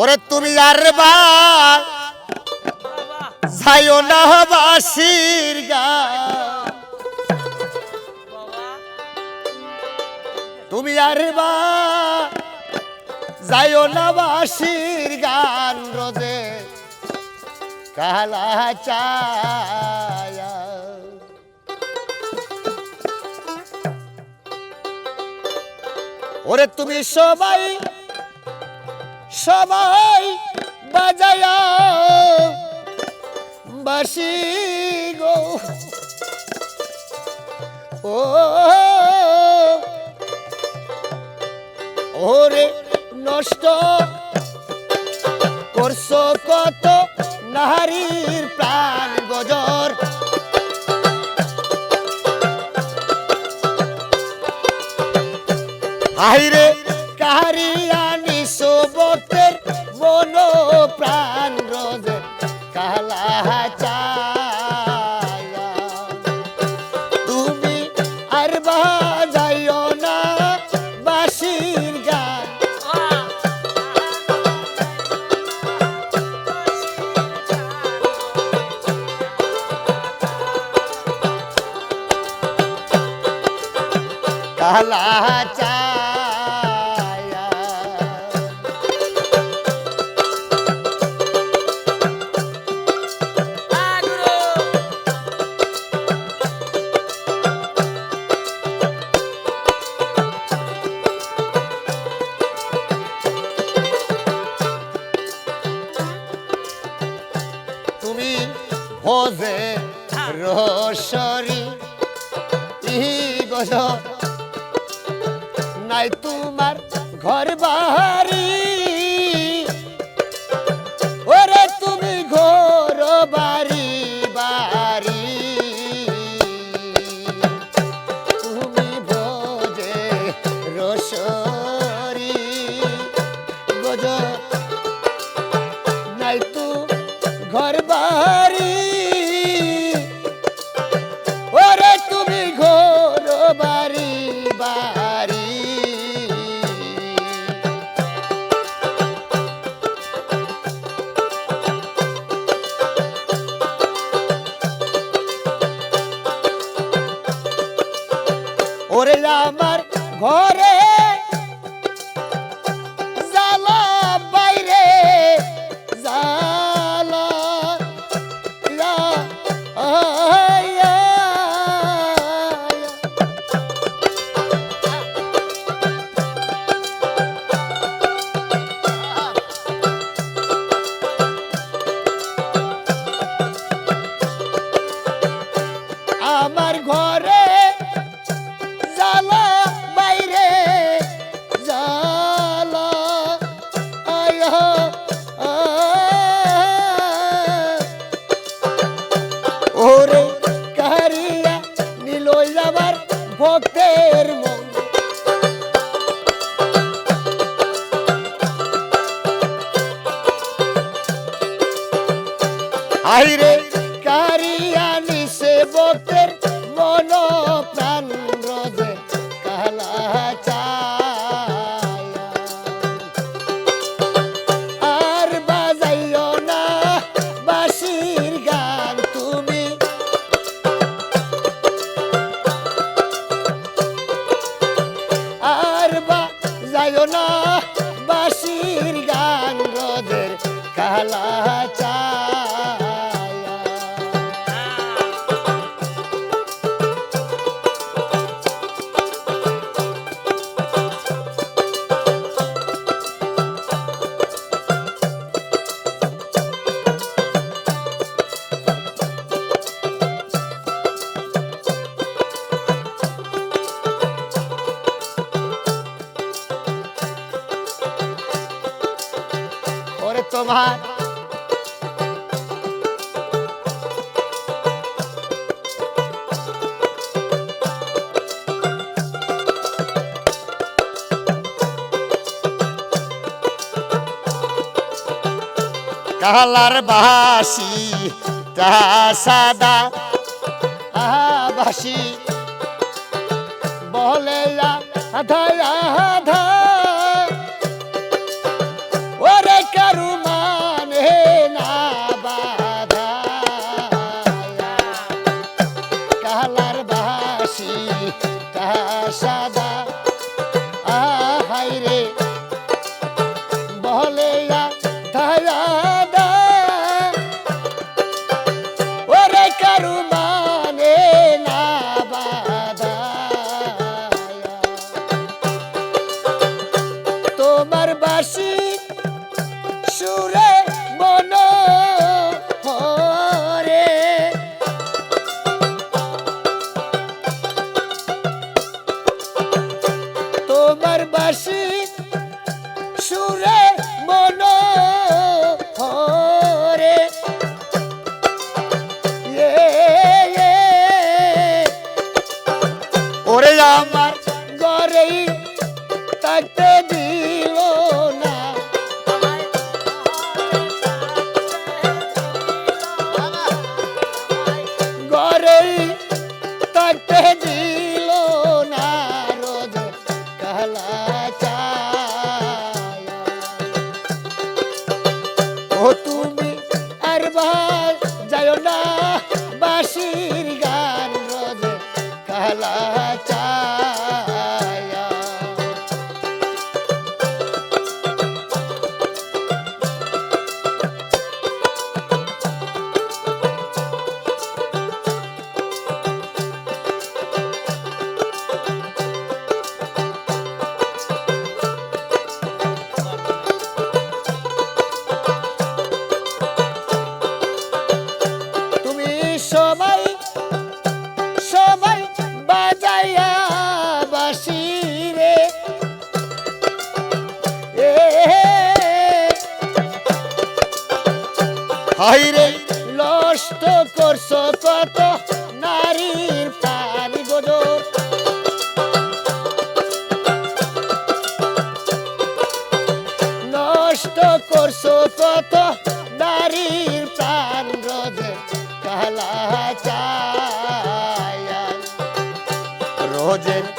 ওরে তুমি আর যাইও না বাসির গা। তুমি আর বা যাইও না বাসির গান রোজে। কালা চায়া ওরে তুমি সবাই সবাই বাজায়া। বাসি গো। ও, ওরে নষ্ট করছ কত নারীর প্রাণ গজর। হাইরে কাহারিয়া নিশোবতের মন প্রাণ রোজে কালা তুমি আর বাজাইও না বাসির গান। কালা চায়া। ই গজ নাই তোমার ঘর বাড়ি ওরে আমার ঘরে আইরে কারিয়া নিসে ভক্তের মন প্রাণ রোজে কালা আর বাজাইও না বাসির গান তুমি। আর বাজাইও না বাসির গান রোদের কালা চায়া তোমার। কালার বাসি তা সাদা। আবাসি বলে আধা আধা। রে। বলে ধারা ওরে কারু মানে তোমার বাসি সুরে মন তোমার 是 বাজাইয়া বাসি রে। এ হাই রে কত? godzin